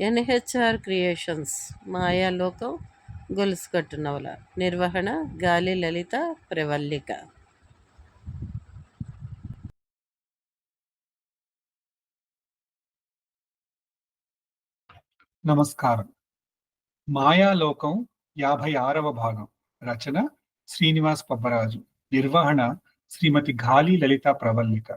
NHR creations Mayalokam గొలుసుకట్టు నవల నిర్వహణ గాలి లలిత ప్రవల్లిక. నమస్కారం. మాయాలోకం యాభై ఆరవ భాగం. రచన శ్రీనివాస్ పబ్బరాజు. నిర్వహణ శ్రీమతి గాలి లలిత ప్రవల్లిక.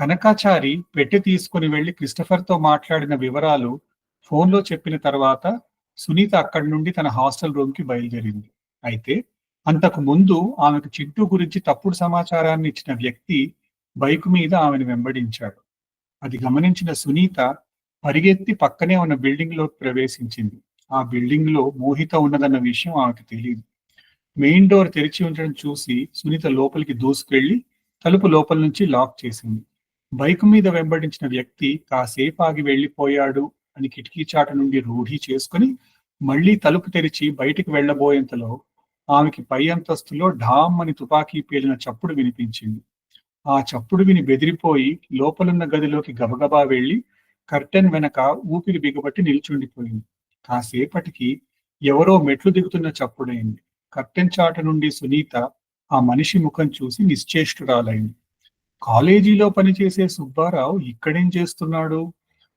కనకాచారి పెట్టి తీసుకుని వెళ్ళి క్రిస్టఫర్తో మాట్లాడిన వివరాలు ఫోన్లో చెప్పిన తర్వాత సునీత అక్కడి నుండి తన హాస్టల్ రూమ్కి బయలుదేరింది. అయితే అంతకు ముందు ఆమెకు చింటూ గురించి తప్పుడు సమాచారాన్ని ఇచ్చిన వ్యక్తి బైక్ మీద ఆమెను వెంబడించాడు. అది గమనించిన సునీత పరిగెత్తి పక్కనే ఉన్న బిల్డింగ్ ప్రవేశించింది. ఆ బిల్డింగ్లో మోహిత ఉన్నదన్న విషయం ఆమెకు తెలియదు. మెయిన్ డోర్ తెరిచి ఉండడం చూసి సునీత లోపలికి దూసుకెళ్ళి తలుపు లోపల నుంచి లాక్ చేసింది. బైక్ మీద వెంబడించిన వ్యక్తి కాసేపు ఆగి వెళ్ళిపోయాడు అని కిటికీ చాట నుండి రూఢి చేసుకుని మళ్ళీ తలుపు తెరిచి బయటికి వెళ్ళబోయేంతలో ఆమెకి పై అంతస్తులో ఢామ్ అని తుపాకీ పేలిన చప్పుడు వినిపించింది. ఆ చప్పుడు విని బెదిరిపోయి లోపలున్న గదిలోకి గబగబా వెళ్ళి కర్టెన్ వెనక ఊపిరి బిగబట్టి నిల్చుండిపోయింది. కాసేపటికి ఎవరో మెట్లు దిగుతున్న చప్పుడైంది. కర్టెన్ చాట నుండి సునీత ఆ మనిషి ముఖం చూసి నిశ్చేష్టురాలైంది. కాలేజీలో పనిచేసే సుబ్బారావు ఇక్కడేం చేస్తున్నాడు?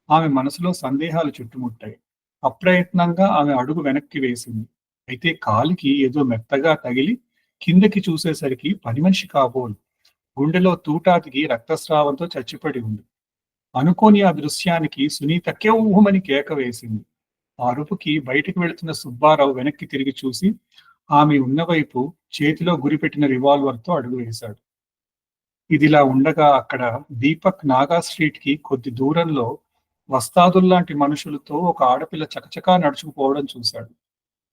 ఆమె మనసులో సందేహాలు చుట్టుముట్టాయి. అప్రయత్నంగా ఆమె అడుగు వెనక్కి వేసింది. అయితే కాలికి ఏదో మెత్తగా తగిలి కిందకి చూసేసరికి పని మనిషి కాబోలు. గుండెలో తూటాతికి రక్తస్రావంతో చచ్చిపడి ఉంది. అనుకోని ఆ దృశ్యానికి సునీత కెవ్వుమని కేక వేసింది. ఆ అరుపుకి బయటికి వెళుతున్న సుబ్బారావు వెనక్కి తిరిగి చూసి ఆమె ఉన్నవైపు చేతిలో గురిపెట్టిన రివాల్వర్తో అడుగు వేశాడు. ఇదిలా ఉండగా అక్కడ దీపక్ నాగా స్ట్రీట్కి కొద్ది దూరంలో వస్తాదుల్లాంటి మనుషులతో ఒక ఆడపిల్ల చకచకా నడుచుకుపోవడం చూశాడు.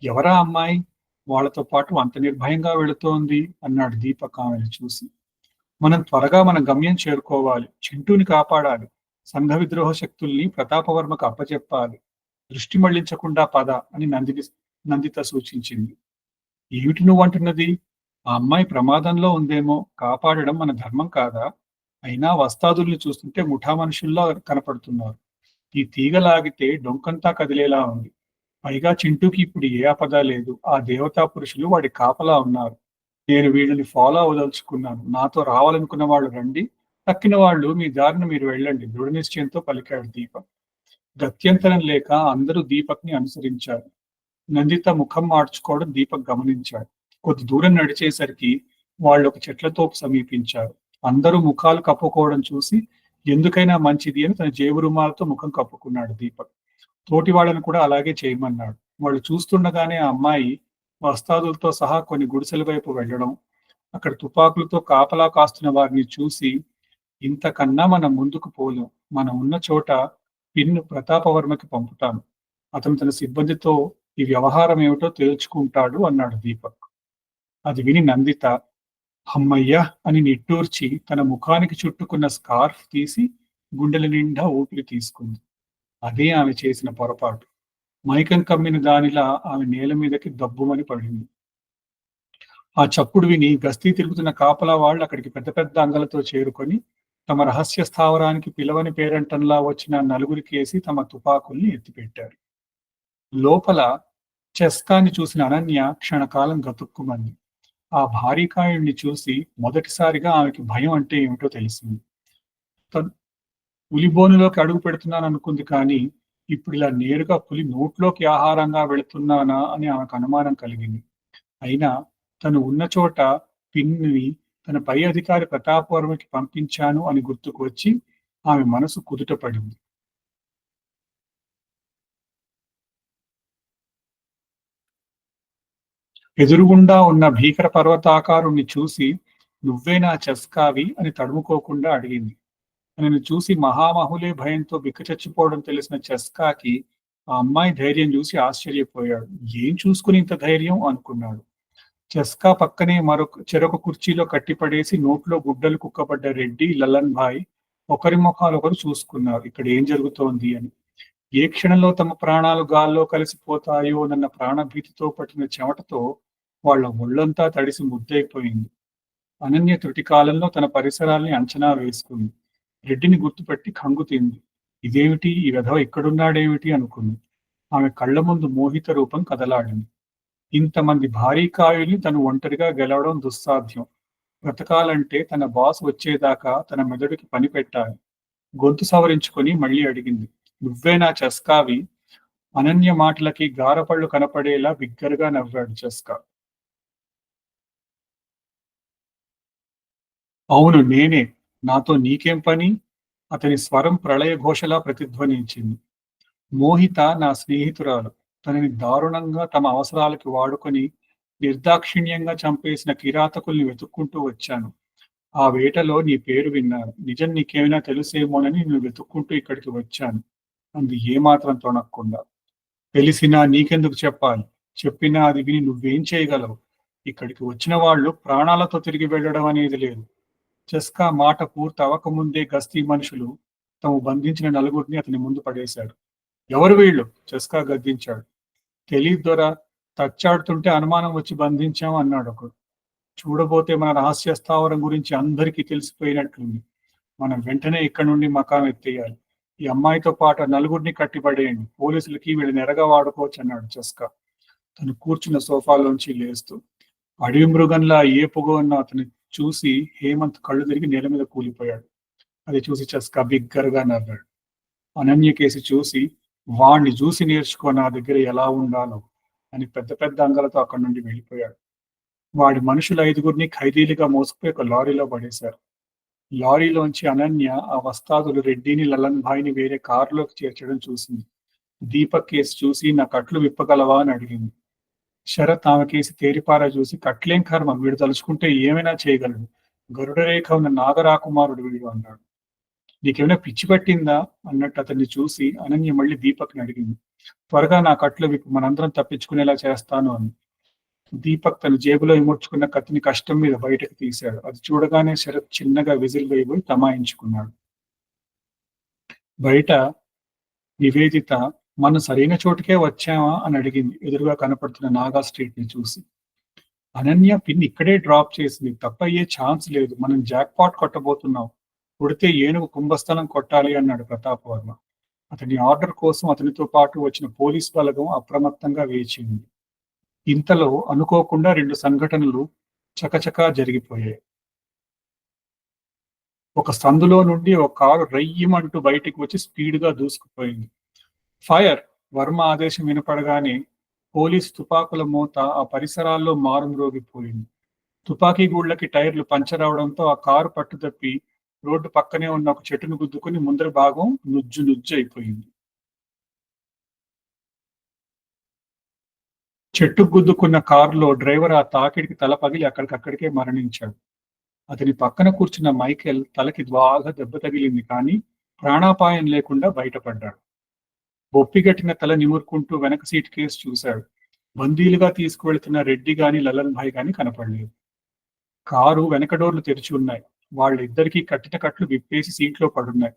ఎవరా అమ్మాయి? వాళ్ళతో పాటు అంత నిర్భయంగా వెళుతోంది అన్నాడు దీపక్ ఆమెను చూసి. మనం త్వరగా మన గమ్యం చేరుకోవాలి. చింటూని కాపాడాలి. సంఘ విద్రోహ శక్తుల్ని ప్రతాపవర్మకు అప్పచెప్పాలి దృష్టి మళ్ళించకుండా పద అని నందిని నందిత సూచించింది. ఏమిటి నువ్వు అంటున్నది ఆ అమ్మాయి ప్రమాదంలో ఉందేమో. కాపాడడం మన ధర్మం కాదా? అయినా వస్తాదుల్ని చూస్తుంటే ముఠా మనుషుల్లా కనపడుతున్నారు. ఈ తీగ లాగితే డొంకంతా కదిలేలా ఉంది. పైగా చింటూకి ఇప్పుడు ఏ ఆపద లేదు. ఆ దేవతా పురుషులు వాడి కాపలా ఉన్నారు. నేను వీళ్ళని ఫాలో అవదలుచుకున్నాను నాతో రావాలనుకున్న వాళ్ళు రండి. తక్కిన వాళ్ళు మీ దారిని మీరు వెళ్ళండి. దృఢ నిశ్చయంతో పలికాడు దీపక్ గత్యంతరం లేక అందరూ దీపక్ని అనుసరించారు. నందిత ముఖం మార్చుకోవడం దీపక్ గమనించాడు. కొద్ది దూరం నడిచేసరికి వాళ్ళు ఒక చెట్లతోపు సమీపించారు. అందరూ ముఖాలు కప్పుకోవడం చూసి ఎందుకైనా మంచిది అని తన జేబు రుమాలతో ముఖం కప్పుకున్నాడు దీపక్. తోటి వాళ్ళని కూడా అలాగే చేయమన్నాడు. వాళ్ళు చూస్తుండగానే ఆ అమ్మాయి వస్తాదులతో సహా కొన్ని గుడిసెల వైపు వెళ్ళడం అక్కడ తుపాకులతో కాపలా కాస్తున్న వారిని చూసి ఇంతకన్నా మనం ముందుకు పోలేం. మనం ఉన్న చోట పిన్ను ప్రతాపవర్మకి పంపుతాను. అతను తన సిబ్బందితో ఈ వ్యవహారం ఏమిటో తేల్చుకుంటాడు అన్నాడు దీపక్. అది విని నందిత అమ్మయ్యా అని నిట్టూర్చి తన ముఖానికి చుట్టుకున్న స్కార్ఫ్ తీసి గుండెల నిండా ఊపిరి తీసుకుంది. అదే ఆమె చేసిన పొరపాటు. మైకం కమ్మిన దానిలా ఆమె నేల మీదకి దబ్బుమని పడింది. ఆ చప్పుడు విని గస్తీ తిరుగుతున్న కాపలా వాళ్ళు అక్కడికి పెద్ద పెద్ద అంగలతో చేరుకొని తమ రహస్య స్థావరానికి పిలవని పేరంటంలా వచ్చిన నలుగురికేసి తమ తుపాకుల్ని ఎత్తిపెట్టారు. లోపల చెస్కాన్ని చూసిన అనన్య క్షణకాలం గతుక్కుమంది. ఆ భారీకాయుడిని చూసి మొదటిసారిగా ఆమెకి భయం అంటే ఏమిటో తెలిసింది. తను పులిబోనులోకి అడుగు పెడుతున్నాను అనుకుంది కానీ ఇప్పుడు ఇలా నేరుగా పులి నోట్లోకి ఆహారంగా వెళుతున్నానా అని ఆమెకు అనుమానం కలిగింది. అయినా తను ఉన్న చోట పిన్ని తన పై అధికారి ప్రతాపవర్మకి పంపించాను అని గుర్తుకు వచ్చి ఆమె మనసు కుదుట పడింది ఎదురుగుండా ఉన్న భీకర పర్వతాకారుణ్ణి చూసి నువ్వే నా చెస్కావి అని తడుముకోకుండా అడిగింది. నన్ను చూసి మహామహులే భయంతో బిక్కచచ్చిపోవడం తెలిసిన చెస్కాకి ఆ అమ్మాయి ధైర్యం చూసి ఆశ్చర్యపోయాడు. ఏం చూసుకుని ఇంత ధైర్యం? అనుకున్నాడు. చెస్కా పక్కనే మరొక చెరొక కుర్చీలో కట్టిపడేసి నోట్లో గుడ్డలు కుక్కబడ్డ రెడ్డి లలన్ భాయ్ ఒకరి ముఖాలు ఒకరు చూసుకున్నారు. ఇక్కడ ఏం జరుగుతోంది? అని. ఏ క్షణంలో తమ ప్రాణాలు గాల్లో కలిసిపోతాయో నన్న ప్రాణభీతితో పట్టిన చెమటతో వాళ్ళ ఒళ్ళంతా తడిసి ముద్దైపోయింది అనన్య తృటి కాలంలో తన పరిసరాల్ని అంచనా వేసుకుంది. రెడ్డిని గుర్తుపెట్టి కంగు తింది. ఇదేమిటి? ఈ విధవ ఇక్కడున్నాడేమిటి అనుకుంది. ఆమె కళ్ళ ముందు మోహిత రూపం కదలాడింది. ఇంతమంది భారీ కాయుల్ని తను ఒంటరిగా గెలవడం దుస్సాధ్యం. బ్రతకాలంటే తన బాస్ వచ్చేదాకా తన మెదడుకి పని పెట్టాలి. గొంతు సవరించుకొని మళ్ళీ అడిగింది. నువ్వే నా చస్కావి. అనన్య మాటలకి గారపళ్ళు కనపడేలా బిగ్గరగా నవ్వాడు చస్కా. అవును నేనే. నాతో నీకేం పని? అతని స్వరం ప్రళయ ఘోషలా ప్రతిధ్వనించింది. మోహిత నా స్నేహితురాలు. తనని దారుణంగా తమ అవసరాలకి వాడుకొని నిర్దాక్షిణ్యంగా చంపేసిన కిరాతకుల్ని వెతుక్కుంటూ వచ్చాను. ఆ వేటలో నీ పేరు విన్నాను. నిజం నీకేమైనా తెలుసేమోనని నేను వెతుక్కుంటూ ఇక్కడికి వచ్చాను. అంది ఏమాత్రం తొణక్కుండా. తెలిసినా నీకెందుకు చెప్పాలి? చెప్పినా అది విని నువ్వేం చేయగలవు? ఇక్కడికి వచ్చిన వాళ్ళు ప్రాణాలతో తిరిగి వెళ్ళడం అనేది లేదు. చెస్కా మాట పూర్తి అవ్వకముందే గస్తీ మనుషులు తాము బంధించిన నలుగురిని అతని ముందు పడేశాడు. ఎవరు వీళ్ళు? చెస్కా గద్దించాడు. తెలియదు తచ్చాడుతుంటే అనుమానం వచ్చి బంధించాం అన్నాడు ఒకడు. చూడబోతే మన రహస్య స్థావరం గురించి అందరికీ తెలిసిపోయినట్లుంది. మనం వెంటనే ఇక్కడ నుండి మకాం ఎత్తేయాలి. ఈ అమ్మాయితో పాటు నలుగురిని కట్టిపడేయండి. పోలీసులకి వీళ్ళని ఎరగా వాడుకోవచ్చు అన్నాడు చెస్కా. తను కూర్చున్న సోఫాలోంచి లేస్తూ అడవి మృగంలా ఏ పొగ ఉన్న అతని చూసి హేమంత్ కళ్ళు తిరిగి నేల మీద కూలిపోయాడు. అది చూసి చస్కా బిగ్గరగా నవ్వాడు. అనన్య కేసి చూసి వాణ్ణి చూసి నేర్చుకో నా దగ్గర ఎలా ఉండాలో అని పెద్ద పెద్ద అంగలతో అక్కడి నుండి వెళ్ళిపోయాడు. వాడి మనుషులు ఐదుగురిని ఖైదీలుగా మోసుకుపోయి ఒక లారీలో పడేశారు. లారీలోంచి అనన్య ఆ వస్తాదులు రెడ్డిని లలన్ భాయ్ని వేరే కారులోకి చేర్చడం చూసింది. దీపక్ కేసు చూసి నా కట్లు విప్పగలవా? అని అడిగింది. శరత్ ఆమె కేసి తేరిపారా చూసి కట్లేం కర్మ? వీడు తలుచుకుంటే ఏమైనా చేయగలడు? గరుడ రేఖ ఉన్న నాగరాకుమారుడు వీడు అన్నాడు. నీకేమైనా పిచ్చి పట్టిందా? అన్నట్టు అతన్ని చూసి అనన్య మళ్ళీ దీపక్ని అడిగింది. త్వరగా నా కట్లు విప్పు మనందరం తప్పించుకునేలా చేస్తాను అని. దీపక్ తన జేబులో ఇముడ్చుకున్న కత్తిని కష్టం మీద బయటకు తీశాడు. అది చూడగానే శరత్ చిన్నగా విజిల్ వేయబోయి తమాయించుకున్నాడు. బయట నివేదిత మనం సరైన చోటుకే వచ్చామా అని అడిగింది. ఎదురుగా కనపడుతున్న నాగా స్ట్రీట్ని చూసి. అనన్య పిన్ ఇక్కడే డ్రాప్ చేసింది. తప్ప అయ్యే ఛాన్స్ లేదు. మనం జాక్ పాట్ కొట్టబోతున్నాం. కొడితే ఏనుగు కుంభస్థలం కొట్టాలి అన్నాడు ప్రతాప్ వర్మ అతని ఆర్డర్ కోసం అతనితో పాటు వచ్చిన పోలీస్ బలగం అప్రమత్తంగా వేచింది. ఇంతలో అనుకోకుండా రెండు సంఘటనలు చకచకా జరిగిపోయాయి. ఒక సందులో నుండి ఒక కారు రయ్యమంటూ బయటికి వచ్చి స్పీడ్గా దూసుకుపోయింది. ఫైర్ వర్మ ఆదేశం వినపడగానే పోలీస్ తుపాకుల మూత ఆ పరిసరాల్లో మారుమ్రోగిపోయింది తుపాకీ గూళ్ళకి టైర్లు పంచర్ అవడంతో ఆ కారు పట్టుదప్పి రోడ్డు పక్కనే ఉన్న ఒక చెట్టును గుద్దుకుని ముందర భాగం నుజ్జు నుజ్జు అయిపోయింది. చెట్టు గుద్దుకున్న కారులో డ్రైవర్ ఆ తాకిడికి తల పగిలి అక్కడికక్కడికే మరణించాడు. అతని పక్కన కూర్చున్న మైకేల్ తలకి బాగా దెబ్బ తగిలింది కానీ ప్రాణాపాయం లేకుండా బయటపడ్డాడు. బొప్పిగట్టిన తల నిమురుకుంటూ వెనక సీట్ కేసు చూశాడు. బందీలుగా తీసుకువెళ్తున్న రెడ్డి గాని లలన్ భాయ్ గాని కనపడలేదు. కారు వెనక డోర్లు తెరిచి ఉన్నాయి. వాళ్ళిద్దరికీ కట్టిన కట్లు విప్పేసి సీట్లో పడున్నాయి.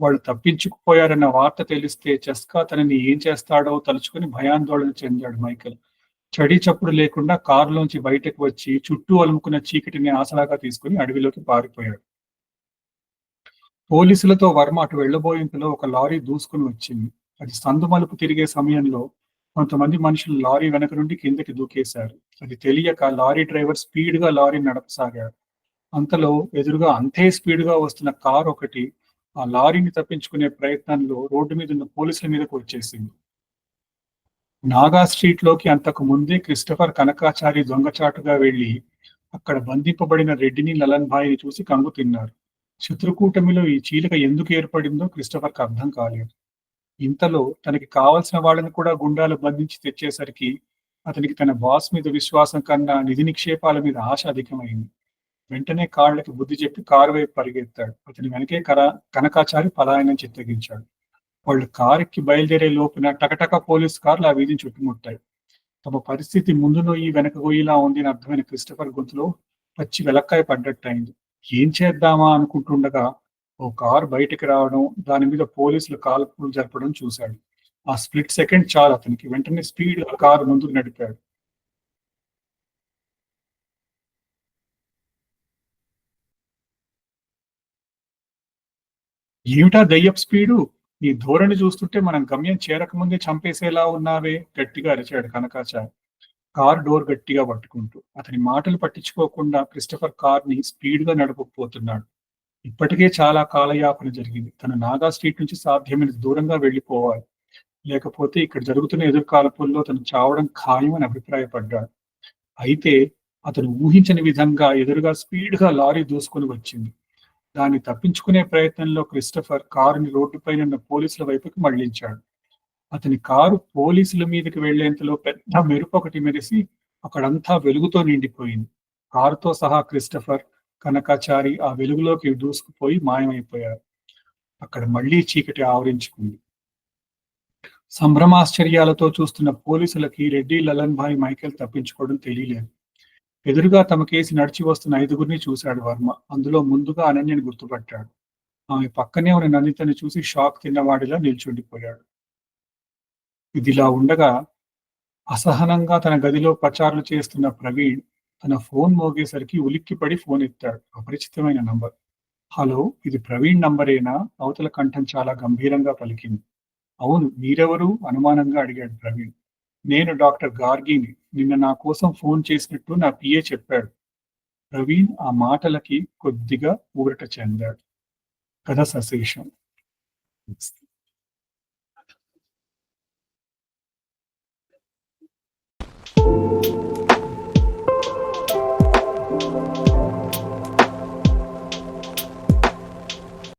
వాళ్ళు తప్పించుకుపోయారన్న వార్త తెలిస్తే చెస్కా తనని ఏం చేస్తాడో తలుచుకుని భయాందోళన చెందాడు మైకేల్. చడి చప్పుడు లేకుండా కారులోంచి బయటకు వచ్చి చుట్టూ అలుముకున్న చీకటిని ఆసరాగా తీసుకుని అడవిలోకి పారిపోయాడు. పోలీసులతో వర్మ అటు వెళ్ళబోయేంతలో ఒక లారీ దూసుకుని వచ్చింది. అది సందు మలుపు తిరిగే సమయంలో కొంతమంది మనుషులు లారీ వెనక నుండి కిందకి దూకేశారు. అది తెలియక లారీ డ్రైవర్ స్పీడ్గా లారీ నడపసాగారు అంతలో ఎదురుగా అంతే స్పీడ్గా వస్తున్న కార్ ఒకటి ఆ లారీని తప్పించుకునే ప్రయత్నంలో రోడ్డు మీద ఉన్న పోలీసుల మీదకు వచ్చేసింది. నాగా స్ట్రీట్లోకి అంతకు ముందే క్రిస్టఫర్ కనకాచారి దొంగచాటుగా వెళ్ళి అక్కడ బంధింపబడిన రెడ్డిని లలన్ భాయిని చూసి కంగు తిన్నారు. శత్రుకూటమిలో ఈ చీలిక ఎందుకు ఏర్పడిందో క్రిస్టఫర్కి అర్థం కాలేదు. ఇంతలో తనకి కావలసిన వాళ్ళని కూడా గుండాలు బంధించి తెచ్చేసరికి అతనికి తన బాస్ మీద విశ్వాసం కన్నా నిధి నిక్షేపాల మీద ఆశ అధికమైంది. వెంటనే కాళ్ళకి బుద్ధి చెప్పి కారు వైపు పరిగెత్తాడు. అతని వెనకే కర కనకాచారి పలాయనం చిత్తగించాడు. వాళ్ళు కారుకి బయలుదేరే లోపున టకటక పోలీస్ కార్లు ఆ వీధిని చుట్టుముట్టాయి. తమ పరిస్థితి ముందు నొయ్యి వెనక గొయ్యిలా ఉంది అని అర్థమైన క్రిస్టఫర్ గొంతులో పచ్చి వెలక్కాయ పడ్డట్టయింది ఏం చేద్దామా అనుకుంటుండగా ఓ కారు బయటికి రావడం దాని మీద పోలీసులు కాల్పులు జరపడం చూశాడు. ఆ స్ప్లిట్ సెకండ్ చాలు అతనికి. వెంటనే స్పీడ్ కారు ముందుకు నడిపాడు. ఏమిటా దయ్యప్ స్పీడు? నీ ధోరణి చూస్తుంటే మనం గమ్యం చేరకముందే చంపేసేలా ఉన్నావే? గట్టిగా అరిచాడు కనకాచారి. కార్ డోర్ గట్టిగా పట్టుకుంటూ. అతని మాటలు పట్టించుకోకుండా క్రిస్టఫర్ కార్ని స్పీడ్గా నడపకపోతున్నాడు. ఇప్పటికే చాలా కాలయాపన జరిగింది. తను నాగా స్ట్రీట్ నుంచి సాధ్యమైన దూరంగా వెళ్ళిపోవాలి. లేకపోతే ఇక్కడ జరుగుతున్న ఎదురుకాలపుల్లో తను చావడం ఖాయమని అభిప్రాయపడ్డాడు. అయితే అతను ఊహించని విధంగా ఎదురుగా స్పీడ్గా లారీ దూసుకొని వచ్చింది. దాన్ని తప్పించుకునే ప్రయత్నంలో క్రిస్టఫర్ కారుని రోడ్డుపైన పోలీసుల వైపుకి మళ్ళించాడు. అతని కారు పోలీసుల మీదకి వెళ్ళేంతలో పెద్ద మెరుపు ఒకటి మెరిసి అక్కడంతా వెలుగుతో నిండిపోయింది. కారుతో సహా క్రిస్టఫర్ కనకాచారి ఆ వెలుగులోకి దూసుకుపోయి మాయమైపోయారు. అక్కడ మళ్ళీ చీకటి ఆవరించుకుంది. సంభ్రమాశ్చర్యాలతో చూస్తున్న పోలీసులకి రెడ్డి లలన్ భాయ్ మైకేల్ తప్పించుకోవడం తెలియలేదు. ఎదురుగా తమ కేసి నడిచి వస్తున్న ఐదుగురిని చూశాడు వర్మ. అందులో ముందుగా అనన్యని గుర్తుపట్టాడు. ఆమె పక్కనే ఉన్న నందితని చూసి షాక్ తిన్నవాడిలా నిల్చుండిపోయాడు. ఇదిలా ఉండగా అసహనంగా తన గదిలో ప్రచారాలు చేస్తున్న ప్రవీణ్ తన ఫోన్ మోగేసరికి ఉలిక్కిపడి ఫోన్ ఎత్తాడు. అపరిచితమైన నంబర్. హలో ఇది ప్రవీణ్ నంబరేనా? అవతల కంఠం చాలా గంభీరంగా పలికింది. అవును మీరెవరు? అనుమానంగా అడిగాడు ప్రవీణ్. నేను డాక్టర్ గార్గిని. నిన్న నా కోసం ఫోన్ చేసినట్టు నా పిఏ చెప్పాడు. ప్రవీణ్ ఆ మాటలకి కొద్దిగా ఊరట చెందాడు. కథ సశేషం.